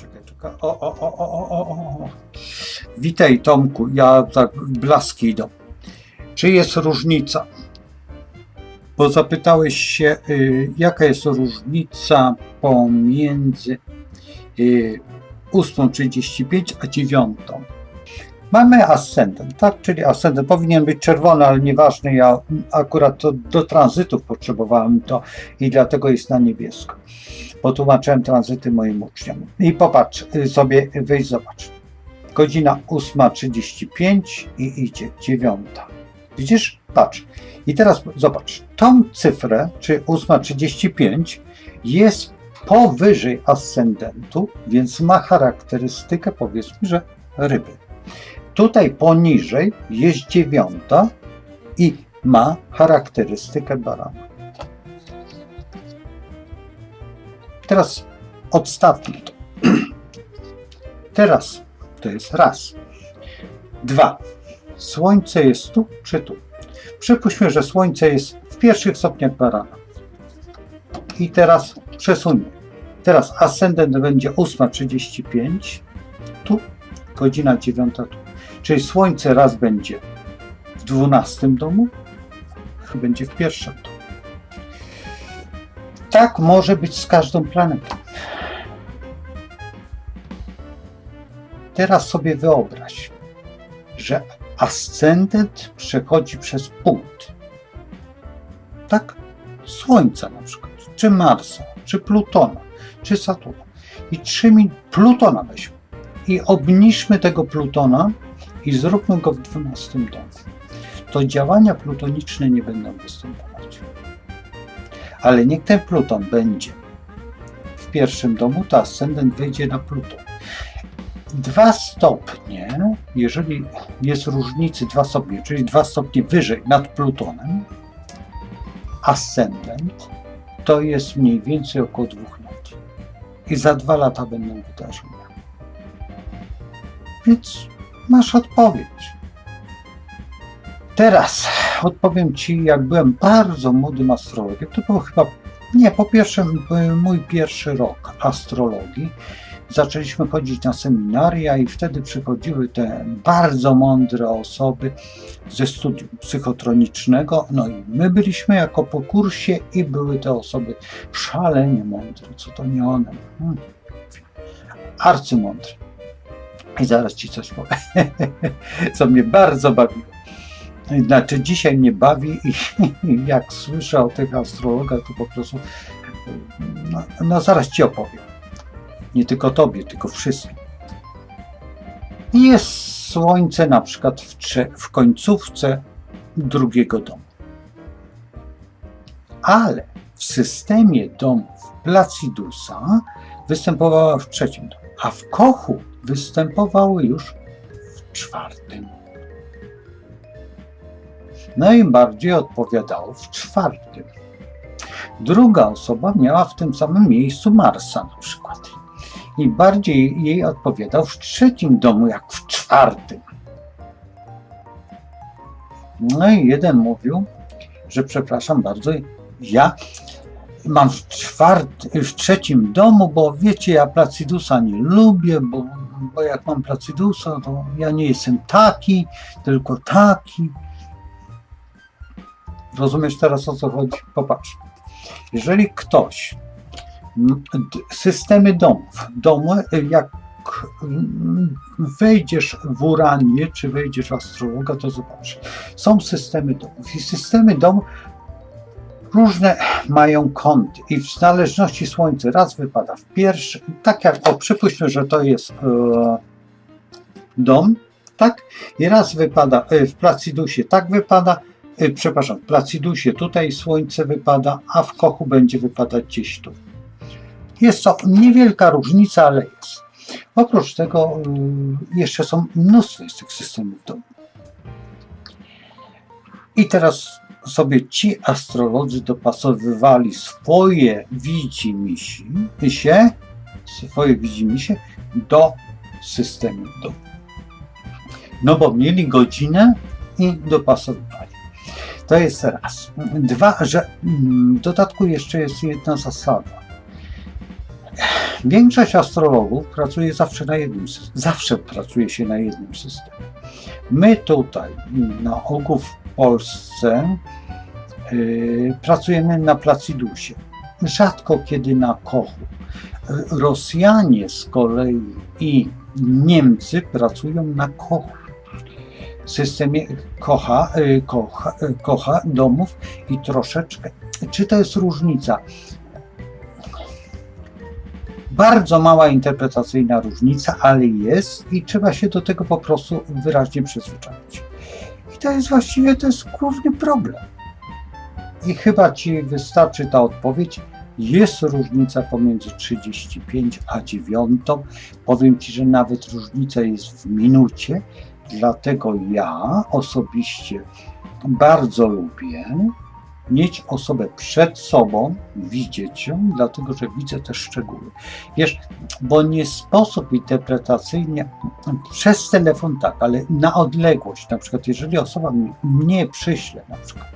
czekaj, czekaj. O, o, o, o, o, o, o. Witaj Tomku, ja tak blaski idą. Czy jest różnica? Bo zapytałeś się, y, jaka jest różnica pomiędzy y, 8.35 a 9. Mamy ascendent, tak? Czyli ascendent powinien być czerwony, ale nieważny. Ja akurat to do tranzytów potrzebowałem to i dlatego jest na niebiesko. Bo tłumaczyłem tranzyty moim uczniom. I popatrz y, sobie, wyjść zobacz. Godzina 8.35 i idzie 9. Widzisz? Patrz. I teraz zobacz. Tą cyfrę, czy 8.35 jest powyżej ascendentu, więc ma charakterystykę, powiedzmy, że ryby. Tutaj poniżej jest dziewiąta i ma charakterystykę barana. Teraz odstawmy to. Teraz to jest raz. Dwa. Słońce jest tu czy tu? Przypuśćmy, że Słońce jest w pierwszych stopniach barana. I teraz przesuńmy. Teraz ascendent będzie 8.35, tu, godzina 9 tu. Czyli Słońce raz będzie w 12 domu, będzie w pierwszym domu. Tak może być z każdą planetą. Teraz sobie wyobraź, że ascendent przechodzi przez punkt. Tak? Słońca na przykład, czy Marsa, czy Plutona, czy Saturna. I trzymi Plutona weźmy. I obniżmy tego Plutona i zróbmy go w 12 domu. To działania plutoniczne nie będą występować. Ale niech ten Pluton będzie w pierwszym domu, to ascendent wyjdzie na Pluton. Dwa stopnie, jeżeli jest różnicy dwa stopnie, czyli dwa stopnie wyżej nad Plutonem, ascendent to jest mniej więcej około dwóch lat. I za dwa lata będą wydarzenia. Więc masz odpowiedź. Teraz odpowiem Ci, jak byłem bardzo młodym astrologiem, to było chyba, nie, po pierwsze był mój pierwszy rok astrologii. Zaczęliśmy chodzić na seminaria i wtedy przychodziły te bardzo mądre osoby ze studium psychotronicznego. No i my byliśmy jako po kursie i były te osoby szalenie mądre. Co to nie one? Hmm. Arcymądre. I zaraz Ci coś powiem, co mnie bardzo bawiło. Znaczy dzisiaj mnie bawi i jak słyszę o tych astrologach, to po prostu no, no zaraz Ci opowiem. Nie tylko Tobie, tylko wszystkim. Jest Słońce na przykład w, w końcówce drugiego domu. Ale w systemie domów Placidusa występowała w trzecim domu, a w Kochu występowały już w czwartym. Najbardziej odpowiadało w czwartym. Druga osoba miała w tym samym miejscu Marsa na przykład. I bardziej jej odpowiadał w trzecim domu, jak w czwartym. No i jeden mówił, że przepraszam bardzo, ja mam w, czwarty, w trzecim domu, bo wiecie, ja Placidusa nie lubię, bo, bo jak mam Placidusa, to ja nie jestem taki, tylko taki. Rozumiesz teraz o co chodzi? Popatrz. Jeżeli ktoś systemy domów, domy, jak wejdziesz w Uranię, czy wejdziesz w astrologa, to zobacz. Są systemy domów i systemy domów różne mają kąty i w zależności słońce raz wypada w pierwszy, tak jak, o przypuśćmy, że to jest e, dom, tak? I raz wypada e, w Placidusie, tak wypada, e, przepraszam, w Placidusie tutaj słońce wypada, a w Kochu będzie wypadać gdzieś tu. Jest to niewielka różnica, ale jest. Oprócz tego y, jeszcze są mnóstwo z tych systemów domów. I teraz sobie ci astrolodzy dopasowywali swoje widzimisi, się, swoje widzimisię do systemu domu. No bo mieli godzinę i dopasowywali. To jest raz. Dwa, że mm, w dodatku jeszcze jest jedna zasada. Większość astrologów pracuje zawsze na jednym systemie. Zawsze pracuje się na jednym systemie. My tutaj na ogół w Polsce yy, pracujemy na Placidusie. Rzadko kiedy na Kochu. Rosjanie z kolei i Niemcy pracują na Kochu. Systemie kocha, yy, kocha, yy, kocha domów i troszeczkę. Czy to jest różnica? Bardzo mała interpretacyjna różnica, ale jest i trzeba się do tego po prostu wyraźnie przyzwyczaić. To jest właściwie to jest główny problem. I chyba Ci wystarczy ta odpowiedź. Jest różnica pomiędzy 35 a 9. Powiem Ci, że nawet różnica jest w minucie. Dlatego ja osobiście bardzo lubię mieć osobę przed sobą, widzieć ją, dlatego że widzę te szczegóły. Wiesz, bo nie sposób interpretacyjnie przez telefon tak, ale na odległość, na przykład jeżeli osoba mnie, przyśle, na przykład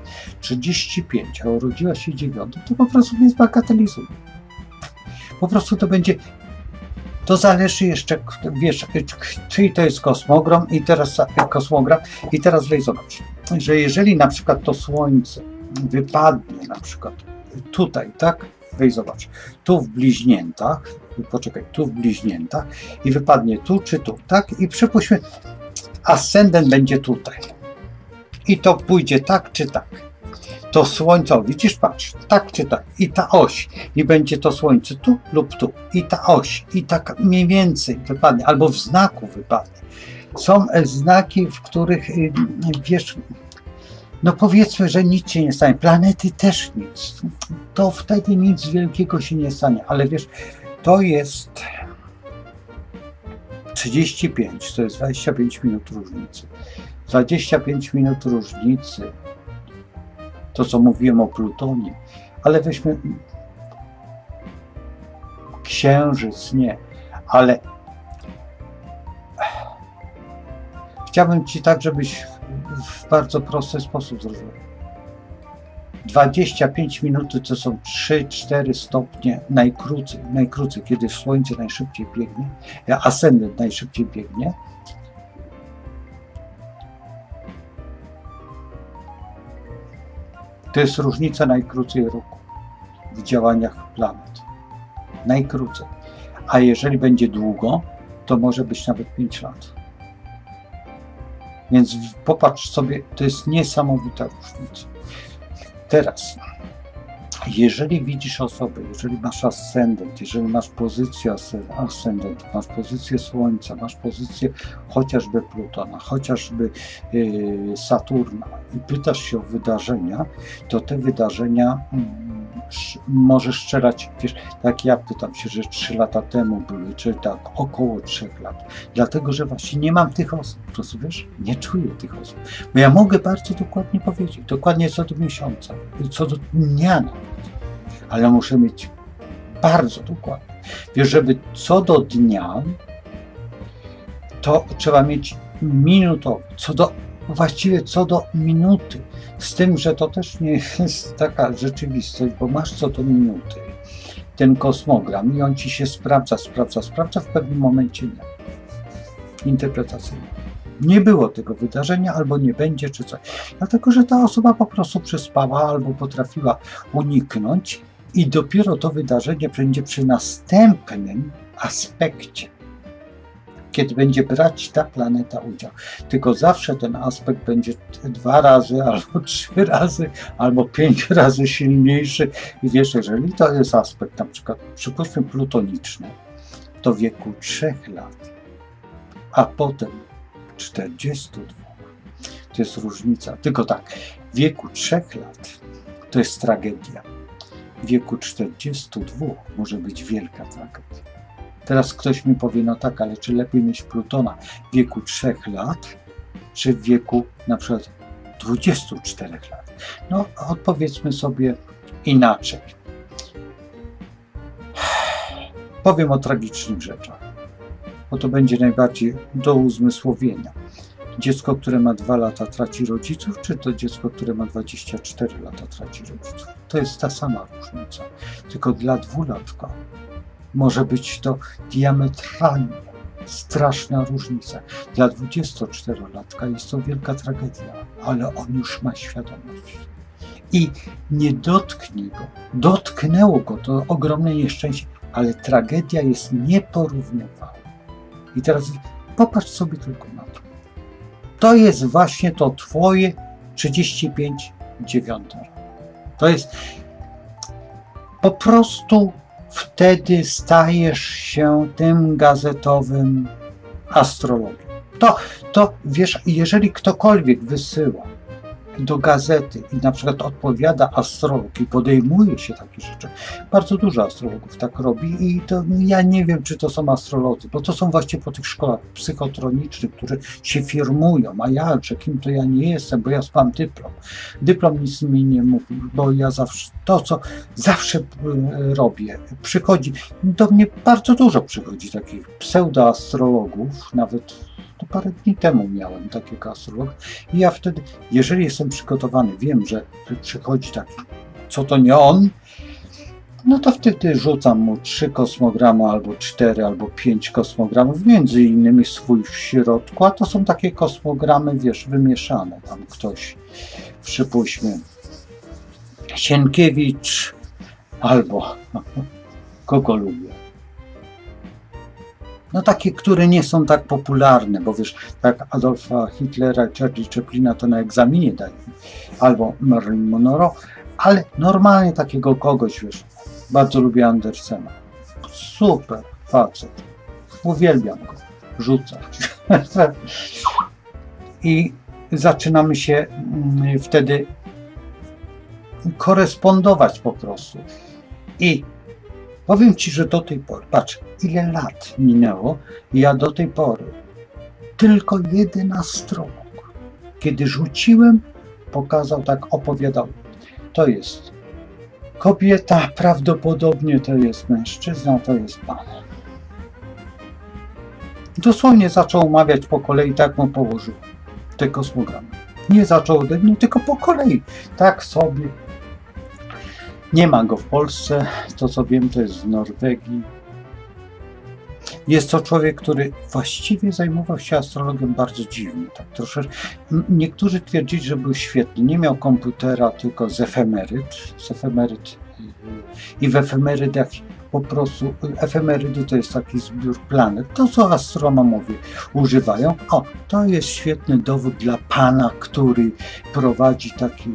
35, a urodziła się 9, to po prostu mnie zbagatelizuje. Po prostu to będzie to zależy jeszcze, wiesz, czyj to jest kosmogram i teraz kosmogram i teraz zobacz, że jeżeli na przykład to Słońce wypadnie na przykład tutaj, tak? Weź zobacz, tu w bliźniętach, poczekaj, tu w bliźniętach i wypadnie tu czy tu, tak? I przypuśćmy, ascendent będzie tutaj. I to pójdzie tak czy tak. To słońce, widzisz, patrz, tak czy tak. I ta oś. I będzie to słońce tu lub tu. I ta oś. I tak mniej więcej wypadnie, albo w znaku wypadnie. Są znaki, w których, y, wiesz, no powiedzmy, że nic się nie stanie. Planety też nic. To wtedy nic wielkiego się nie stanie. Ale wiesz, to jest 35, to jest 25 minut różnicy. 25 minut różnicy. To, co mówiłem o Plutonie. Ale weźmy Księżyc, nie. Ale chciałbym Ci tak, żebyś w bardzo prosty sposób zrozumiał. 25 minut to są 3-4 stopnie najkrócej, najkrócej, kiedy słońce najszybciej biegnie, ascendent najszybciej biegnie. To jest różnica najkrócej roku w działaniach planet. Najkrócej. A jeżeli będzie długo, to może być nawet 5 lat. Więc popatrz sobie, to jest niesamowita różnica. Teraz, jeżeli widzisz osobę, jeżeli masz ascendent, jeżeli masz pozycję ascendent, masz pozycję Słońca, masz pozycję chociażby Plutona, chociażby yy, Saturna i pytasz się o wydarzenia, to te wydarzenia możesz strzelać, wiesz, tak ja pytam się, że trzy lata temu były, czy tak około trzech lat, dlatego, że właśnie nie mam tych osób, wiesz, nie czuję tych osób, bo ja mogę bardzo dokładnie powiedzieć, dokładnie co do miesiąca, co do dnia nawet, ale muszę mieć bardzo dokładnie, wiesz, żeby co do dnia, to trzeba mieć minutowo, co do właściwie co do minuty. Z tym, że to też nie jest taka rzeczywistość, bo masz co do minuty ten kosmogram i on ci się sprawdza, sprawdza, sprawdza, w pewnym momencie nie. Interpretacyjnie. Nie było tego wydarzenia, albo nie będzie, czy coś. Dlatego, że ta osoba po prostu przespała, albo potrafiła uniknąć, i dopiero to wydarzenie będzie przy następnym aspekcie kiedy będzie brać ta planeta udział. Tylko zawsze ten aspekt będzie dwa razy, albo trzy razy, albo pięć razy silniejszy. I wiesz, jeżeli to jest aspekt na przykład, przypuśćmy plutoniczny, to w wieku trzech lat, a potem 42, to jest różnica. Tylko tak, w wieku trzech lat to jest tragedia. W wieku 42 może być wielka tragedia. Teraz ktoś mi powie, no tak, ale czy lepiej mieć Plutona w wieku 3 lat, czy w wieku na przykład 24 lat? No, odpowiedzmy sobie inaczej. Powiem o tragicznych rzeczach, bo to będzie najbardziej do uzmysłowienia. Dziecko, które ma 2 lata, traci rodziców, czy to dziecko, które ma 24 lata, traci rodziców? To jest ta sama różnica. Tylko dla dwulatka może być to diametralnie straszna różnica. Dla 24-latka jest to wielka tragedia, ale on już ma świadomość. I nie dotknie go, dotknęło go to ogromne nieszczęście, ale tragedia jest nieporównywalna. I teraz popatrz sobie tylko na to. To jest właśnie to twoje 35 dziewiąte. To jest po prostu wtedy stajesz się tym gazetowym astrologiem. To, to wiesz, jeżeli ktokolwiek wysyła do gazety i na przykład odpowiada astrolog i podejmuje się takie rzeczy, bardzo dużo astrologów tak robi i to ja nie wiem, czy to są astrolodzy, bo to są właśnie po tych szkołach psychotronicznych, które się firmują, a ja, że kim to ja nie jestem, bo ja mam dyplom. Dyplom nic mi nie mówi, bo ja zawsze, to co zawsze y, robię, przychodzi, do mnie bardzo dużo przychodzi takich pseudoastrologów, nawet to parę dni temu miałem takiego astrologa i ja wtedy, jeżeli jestem przygotowany, wiem, że przychodzi taki, co to nie on, no to wtedy rzucam mu trzy kosmogramy, albo cztery, albo pięć kosmogramów, między innymi swój w środku, a to są takie kosmogramy, wiesz, wymieszane. Tam ktoś, przypuśćmy, Sienkiewicz, albo kogo lubię. No takie, które nie są tak popularne, bo wiesz, tak Adolfa Hitlera, Charlie Chaplina to na egzaminie dali, albo Marilyn Monroe, ale normalnie takiego kogoś, wiesz, bardzo lubię Andersena. Super facet. Uwielbiam go. Rzucać. I zaczynamy się mm, wtedy korespondować po prostu. I powiem Ci, że do tej pory, patrz, ile lat minęło, ja do tej pory tylko jeden astrolog, kiedy rzuciłem, pokazał, tak opowiadał. To jest kobieta, prawdopodobnie to jest mężczyzna, to jest pan. Dosłownie zaczął omawiać po kolei, tak mu położył te kosmogramy. Nie zaczął ode mnie, tylko po kolei. Tak sobie. Nie ma go w Polsce. To co wiem, to jest w Norwegii. Jest to człowiek, który właściwie zajmował się astrologią bardzo dziwnie. Tak troszeczkę. Niektórzy twierdzili, że był świetny. Nie miał komputera, tylko z efemeryt. Z efemeryt yy, i w efemerydach po prostu efemerydy to jest taki zbiór planet. To, co astronomowie używają. O, to jest świetny dowód dla pana, który prowadzi taki,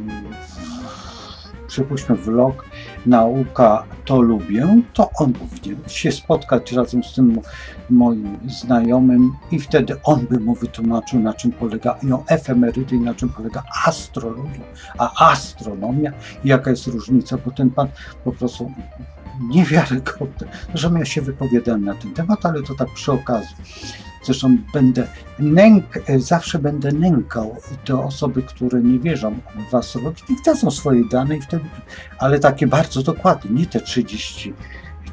przypuśćmy, vlog. Nauka to lubię, to on powinien się spotkać razem z tym moim znajomym i wtedy on by mu wytłumaczył, na czym polegają efemerydy i na czym polega astrologia, a astronomia i jaka jest różnica, bo ten pan po prostu niewiarygodne, że ja się wypowiadałem na ten temat, ale to tak przy okazji. Zresztą będę nęk, zawsze będę nękał te osoby, które nie wierzą w astrologię, niech dadzą swoje dane i wtedy, ale takie bardzo dokładne, nie te 30,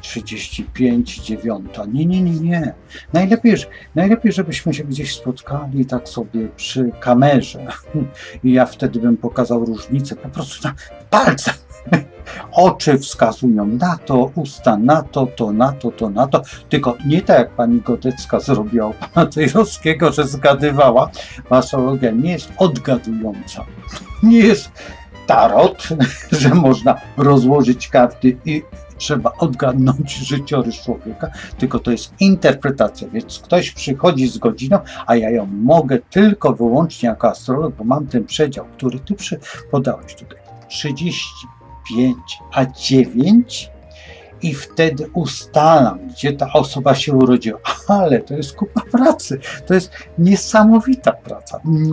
35, 9. Nie, nie, nie, nie. Najlepiej, najlepiej, żebyśmy się gdzieś spotkali tak sobie przy kamerze i ja wtedy bym pokazał różnicę po prostu na palcach. Oczy wskazują na to, usta na to, to na to, to na to. Tylko nie tak jak pani Godecka zrobiła u pana Tejrowskiego, że zgadywała. Astrologia nie jest odgadująca. Nie jest tarot, że można rozłożyć karty i trzeba odgadnąć życiorys człowieka, tylko to jest interpretacja. Więc ktoś przychodzi z godziną, a ja ją mogę tylko wyłącznie jako astrolog, bo mam ten przedział, który ty podałeś tutaj. 35, a 9 i wtedy ustalam, gdzie ta osoba się urodziła. Ale to jest kupa pracy. To jest niesamowita praca. Mm.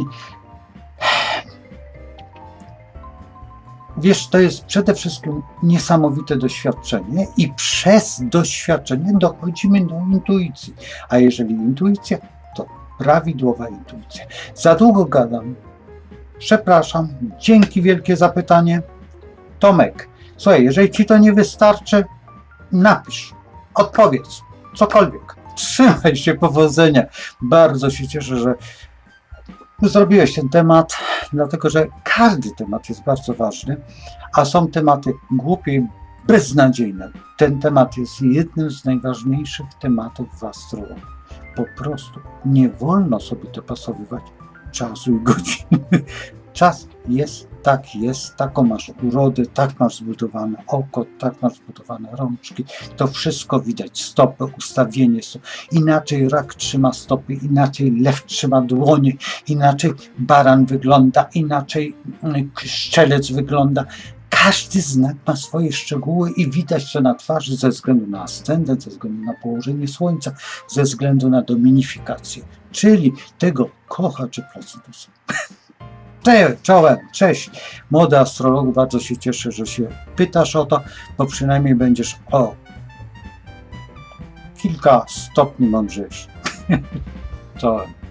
Wiesz, to jest przede wszystkim niesamowite doświadczenie i przez doświadczenie dochodzimy do intuicji. A jeżeli intuicja, to prawidłowa intuicja. Za długo gadam. Przepraszam. Dzięki wielkie za pytanie. Tomek, słuchaj, jeżeli ci to nie wystarczy, napisz, odpowiedz, cokolwiek. Trzymaj się, powodzenia. Bardzo się cieszę, że zrobiłeś ten temat, dlatego że każdy temat jest bardzo ważny, a są tematy głupie beznadziejne. Ten temat jest jednym z najważniejszych tematów w astrologii. Po prostu nie wolno sobie dopasowywać czasu i godziny. Czas jest, tak jest, taką masz urodę, tak masz zbudowane oko, tak masz zbudowane rączki. To wszystko widać, stopy, ustawienie. Inaczej rak trzyma stopy, inaczej lew trzyma dłonie, inaczej baran wygląda, inaczej mm, szczelec wygląda. Każdy znak ma swoje szczegóły i widać to na twarzy ze względu na ascendent, ze względu na położenie słońca, ze względu na dominifikację, czyli tego kocha czy placydusa. Cześć, czołem, cześć. Młody astrologu, bardzo się cieszę, że się pytasz o to, bo przynajmniej będziesz o kilka stopni mądrzejszy. Czołem.